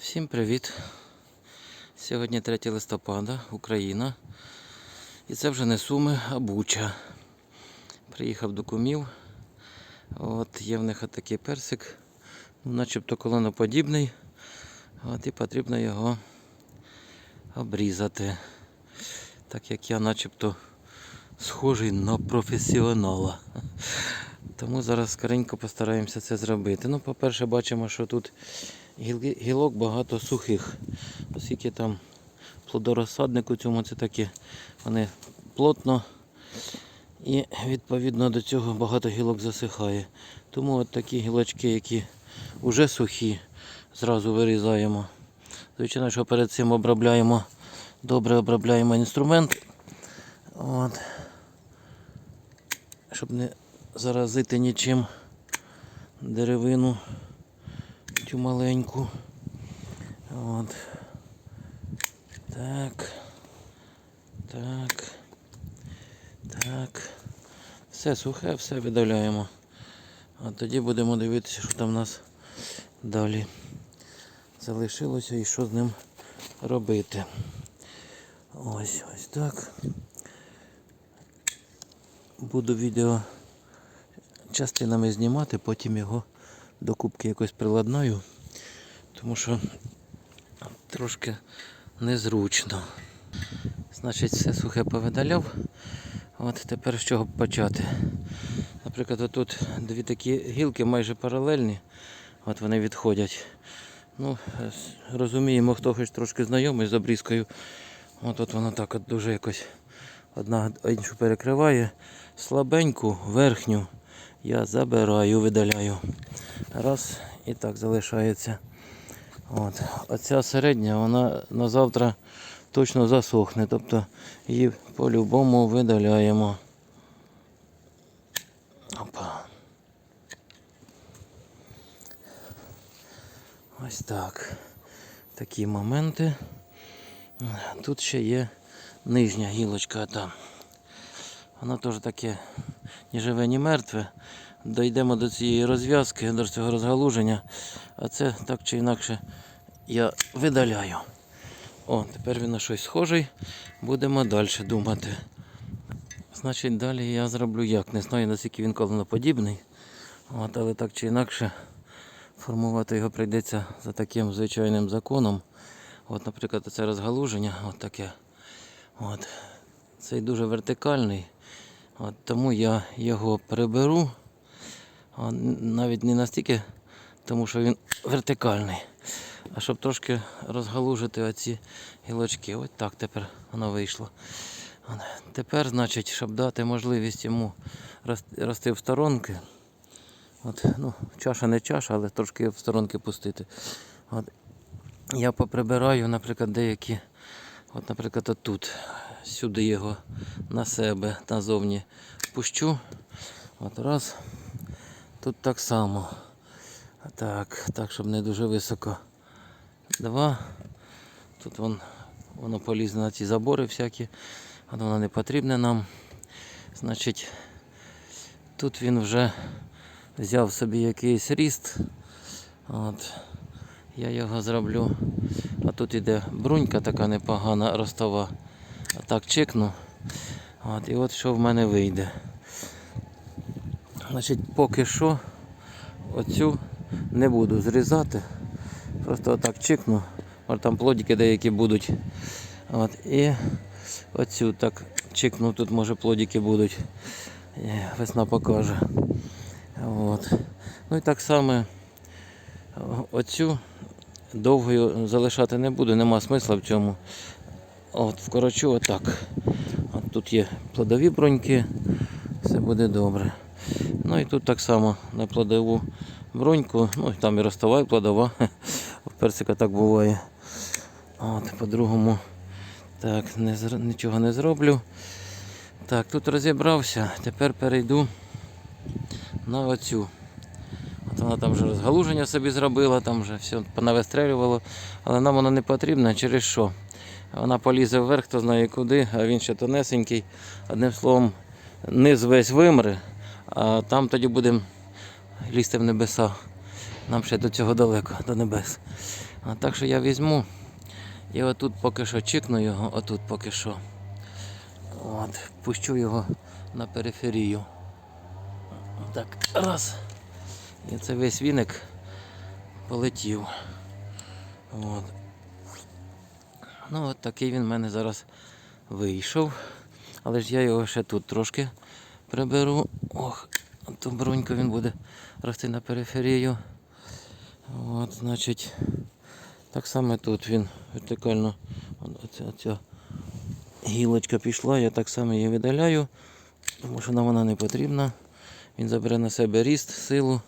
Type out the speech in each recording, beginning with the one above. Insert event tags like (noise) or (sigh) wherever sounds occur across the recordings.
Всім привіт! Сьогодні 3 листопада, Україна. І це вже не Суми, а Буча. Приїхав до кумів. От є в них такий персик, ну, начебто колоноподібний. От і потрібно його обрізати. Так як я начебто схожий на професіонала. Тому зараз скоренько постараємося це зробити. Ну, по-перше, бачимо, що тут гілок багато сухих. Оскільки там плодорозсадник у цьому це такі, вони плотно і відповідно до цього багато гілок засихає. Тому от такі гілочки, які вже сухі, зразу вирізаємо. Звичайно, що перед цим обробляємо, добре обробляємо інструмент. От. Щоб не заразити нічим деревину цю маленьку. От. Так. Так. Так. Все сухе, все видаляємо. А тоді будемо дивитися, що там у нас далі залишилося і що з ним робити. Ось ось так. Буду відео частинами знімати, потім його до кубки якось приладнаю, тому що трошки незручно. Значить, все сухе повидаляв. От тепер з чого почати. Наприклад, отут дві такі гілки майже паралельні, от вони відходять. Ну, розуміємо, хто хоч трошки знайомий з обрізкою. От, от воно так от дуже якось одна іншу перекриває. Слабеньку, верхню я забираю, видаляю. Раз і так залишається. От. Оця середня, вона на завтра точно засохне. Тобто її по-любому видаляємо. Опа. Ось так. Такі моменти. Тут ще є нижня гілочка там. Воно теж таке ні живе, ні мертве. Дійдемо до цієї розв'язки, до цього розгалуження. А це так чи інакше я видаляю. О, тепер він на щось схожий. Будемо далі думати. Значить, далі я зроблю як. Не знаю, наскільки він колоноподібний. От, але так чи інакше формувати його прийдеться за таким звичайним законом. От, наприклад, це розгалуження, от таке. От. Цей дуже вертикальний. От, тому я його приберу. Навіть не настільки, тому що він вертикальний. А щоб трошки розгалужити оці гілочки. Ось так тепер воно вийшло. Тепер, значить, щоб дати можливість йому рости в сторонки. От, ну, чаша не чаша, але трошки в сторонки пустити. От. Я поприбираю, наприклад, деякі, от, наприклад, отут, сюди його на себе назовні пущу. От раз. Тут так само. Так, так, щоб не дуже високо. Два. Тут вон, воно полізне на ці забори всякі. От воно не потрібне нам. Значить, тут він вже взяв собі якийсь ріст. От. Я його зроблю. А тут іде брунька така непогана, ростова. А так чекну. От, і от що в мене вийде. Значить, поки що оцю не буду зрізати. Просто отак чикну. Може там плодики деякі будуть. От, і оцю так чикну, тут може плодики будуть. Е, Весна покаже. От. Ну і так само о- оцю довгою залишати не буду, нема смисла в цьому. От вкорочу отак. От тут є плодові броньки, все буде добре. Ну і тут так само на плодову броньку, ну і там і ростова, і плодова. (laughs) У персика так буває. От, по-другому так, не, нічого не зроблю. Так, тут розібрався. Тепер перейду на оцю. Вона там вже розгалуження собі зробила, там вже все понавистрелювало. Але нам воно не потрібно через що? Вона полізе вверх, хто знає куди, а він ще тонесенький. Одним словом, низ весь вимре, а там тоді будемо лізти в небеса. Нам ще до цього далеко, до небес. А так що я візьму і отут поки що чекну його, отут поки що. От, пущу його на периферію. Так, раз. І це весь віник полетів. От. Ну, от такий він в мене зараз вийшов. Але ж я його ще тут трошки приберу. Ох, ту бруньку він буде рости на периферію. От, значить, так само тут він вертикально. Оця, оця гілочка пішла, я так само її видаляю, тому що нам вона не потрібна. Він забере на себе ріст, силу.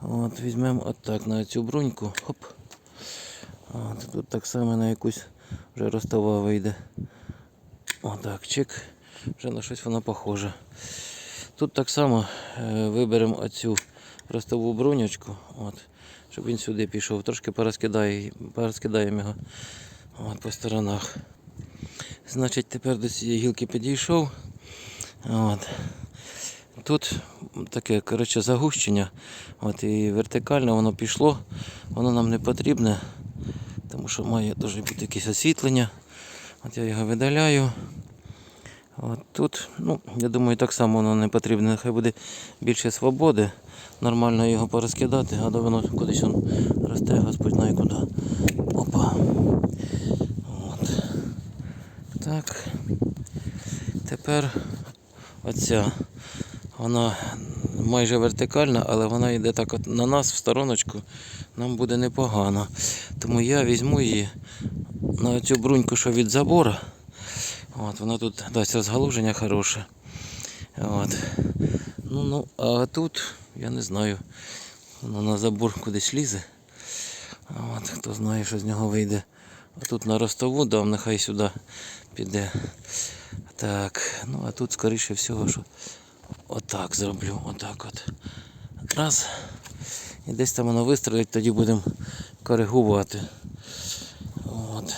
От, візьмемо отак на цю бруньку. Хоп. От, тут так само на якусь вже ростова вийде. Отак, чик. Вже на щось воно похоже. Тут так само е, виберемо оцю ростову бруньочку, от, щоб він сюди пішов. Трошки порозкидаємо його от, по сторонах. Значить, тепер до цієї гілки підійшов. От. Тут таке коротше, загущення. От, і вертикально воно пішло, воно нам не потрібне, тому що має дуже бути якесь освітлення. От я його видаляю. От тут, ну, я думаю, так само воно не потрібне. Нехай буде більше свободи. Нормально його порозкидати, а то воно кудись он росте, Господь знає куди. Опа. От. Так. Тепер оця. Вона майже вертикальна, але вона йде так от на нас в стороночку. Нам буде непогано. Тому я візьму її на цю бруньку, що від забора. От, вона тут дасть розгалуження хороше. От. Ну, ну, а тут, я не знаю, воно на забор кудись лізе. От, хто знає, що з нього вийде. А тут на ростову дам, нехай сюди піде. Так, ну а тут скоріше всього, що отак зроблю. Отак от. Раз. І десь там воно вистрелить, тоді будемо коригувати. От.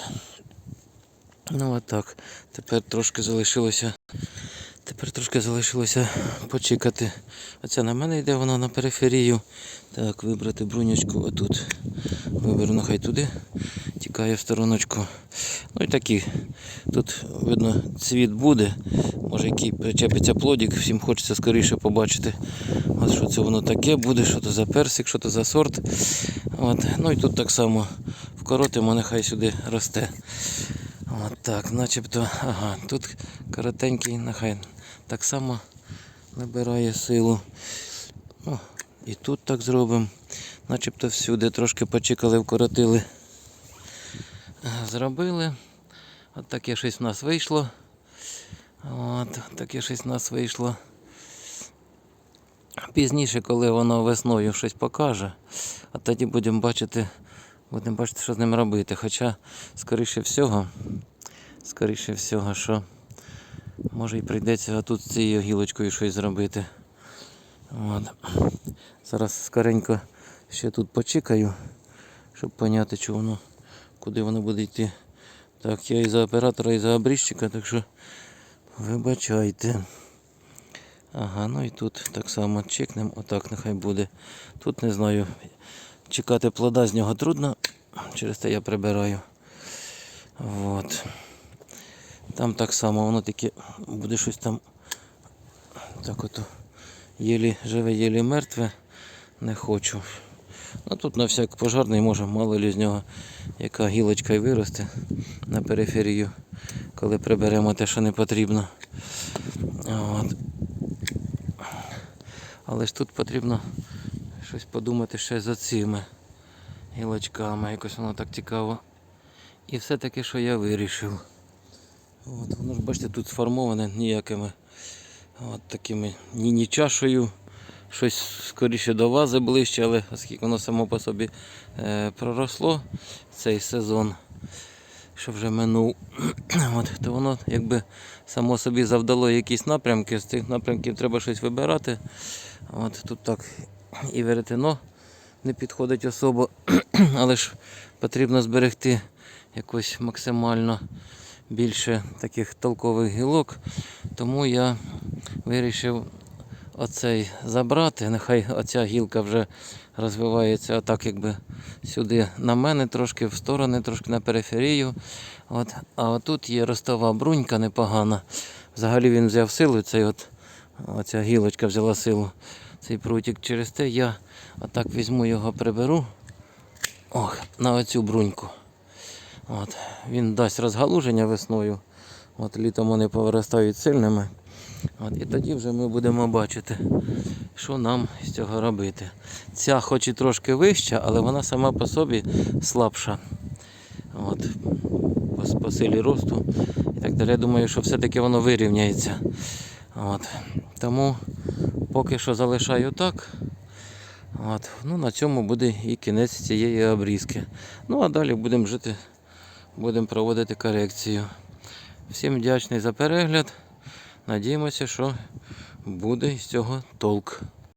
Ну от так. Тепер трошки залишилося. Тепер трошки залишилося почекати. Оця на мене йде вона на периферію. Так, вибрати брунючку отут. Виберу нехай туди. Тікає в стороночку. Ну і такі. Тут видно цвіт буде. Може який причепиться плодик, всім хочеться скоріше побачити. От що це воно таке буде, що то за персик, що то за сорт. От. Ну і тут так само вкоротимо, нехай сюди росте. От так, начебто, ага, тут коротенький, нехай так само набирає силу. О, і тут так зробимо. Начебто всюди трошки почекали, вкоротили. Зробили. От таке щось в нас вийшло. От, таке щось в нас вийшло. Пізніше, коли воно весною щось покаже, а тоді будемо бачити, будемо бачити, що з ним робити. Хоча, скоріше всього, скоріше всього, що може і прийдеться тут з цією гілочкою щось зробити. От. Зараз скоренько ще тут почекаю, щоб поняти, чи воно, куди воно буде йти. Так, я і за оператора, і за обрізчика, так що вибачайте. Ага, ну і тут так само чекнемо, отак нехай буде. Тут не знаю, чекати плода з нього трудно, через те я прибираю. От. Там так само, воно таке буде щось там так ото єлі живе, єлі мертве. Не хочу. Ну тут на всяк пожарний може, мало лі з нього яка гілочка й виросте на периферію, коли приберемо те, що не потрібно. От. Але ж тут потрібно щось подумати ще за цими гілочками. Якось воно так цікаво. І все-таки, що я вирішив. От, воно ж бачите, тут сформоване ніякими от такими ні, ні чашею. Щось скоріше до вази ближче, але оскільки воно само по собі е, проросло цей сезон, що вже минув, (clears throat) от, то воно якби само собі завдало якісь напрямки. З цих напрямків треба щось вибирати. От, тут так і веретено не підходить особо, (clears throat) але ж потрібно зберегти якось максимально більше таких толкових гілок. Тому я вирішив оцей забрати. Нехай оця гілка вже розвивається отак, якби сюди на мене, трошки в сторони, трошки на периферію. От. А отут є ростова брунька непогана. Взагалі він взяв силу, цей от, оця гілочка взяла силу, цей прутик. Через те я отак візьму його, приберу. Ох, на оцю бруньку. От. Він дасть розгалуження весною. От літом вони повиростають сильними. От, і тоді вже ми будемо бачити, що нам з цього робити. Ця хоч і трошки вища, але вона сама по собі слабша. От, по, по силі росту і так далі. Я думаю, що все-таки воно вирівняється. От. Тому поки що залишаю так. От. Ну, на цьому буде і кінець цієї обрізки. Ну а далі будемо жити, будемо проводити корекцію. Всім вдячний за перегляд. Надіємося, що буде з цього толк.